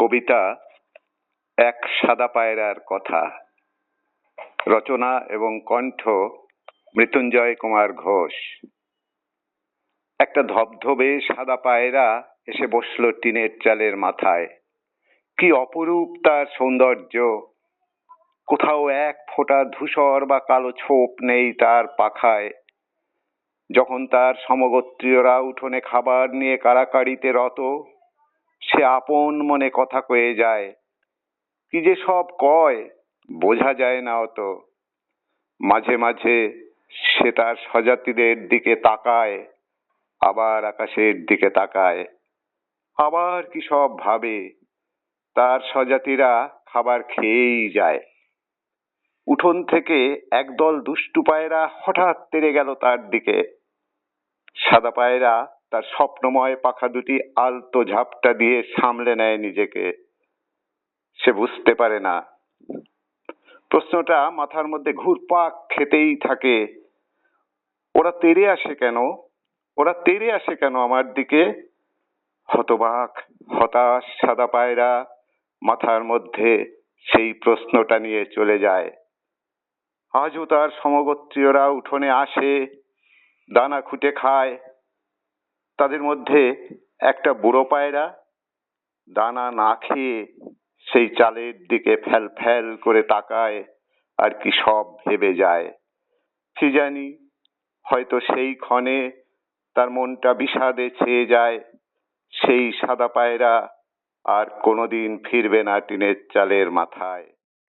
কবিতা এক সাদা পায়রার কথা। রচনা এবং কণ্ঠ মৃত্যুঞ্জয় কুমার ঘোষ। একটা ধবধবে সাদা পায়রা এসে বসল টিনের চালের মাথায়। কি অপরূপ তার সৌন্দর্য। কোথাও এক ফোঁটা ধূসর বা কালো ছোপ নেই তার পাখায়। যখন তার সমগোত্রীয়রা উঠোনে খাবার নিয়ে কাড়াকাড়িতে রত সে আপন মনে কথা কয়ে যায়। কি যে সব কয়, বোঝা যায় না অত। মাঝে মাঝে সে তার স্বজাতিদের দিকে তাকায়, আবার আকাশের দিকে তাকায়। আবার কি সব ভাবে, তার স্বজাতিরা খাবার খেয়েই যায়। উঠোন থেকে একদল দুষ্টু পায়রা হঠাৎ তেড়ে গেল তার দিকে। সাদা পায়রা তার স্বপ্নময় পাখা দুটি আলতো ঝাপটা দিয়ে সামলে নেয় নিজেকে। সে বুঝতে পারে না। প্রশ্নটা মাথার মধ্যে ঘুরপাক খেতেই থাকে। ওরা তেড়ে আসে কেন? ওরা তেড়ে আসে কেন আমার দিকে? হতবাক, হতাশ, সাদা পায়রা মাথার মধ্যে সেই প্রশ্নটা নিয়ে চলে যায়। আজও তার সমগোত্রীয়রা উঠোনে আসে, দানা খুঁটে খায় তাদের মধ্যে একটা বুড়ো পায়রা দানা না খেয়ে সেই চালের দিকে ফ্যাল ফ্যাল করে তাকায় আর কি সব ভেবে যায়। কি জানি, হয়তো সেই ক্ষণে তার মনটা বিষাদে ছেয়ে যায়। সেই সাদা পায়রা আর কোনোদিন ফিরবে না টিনের চালের মাথায়।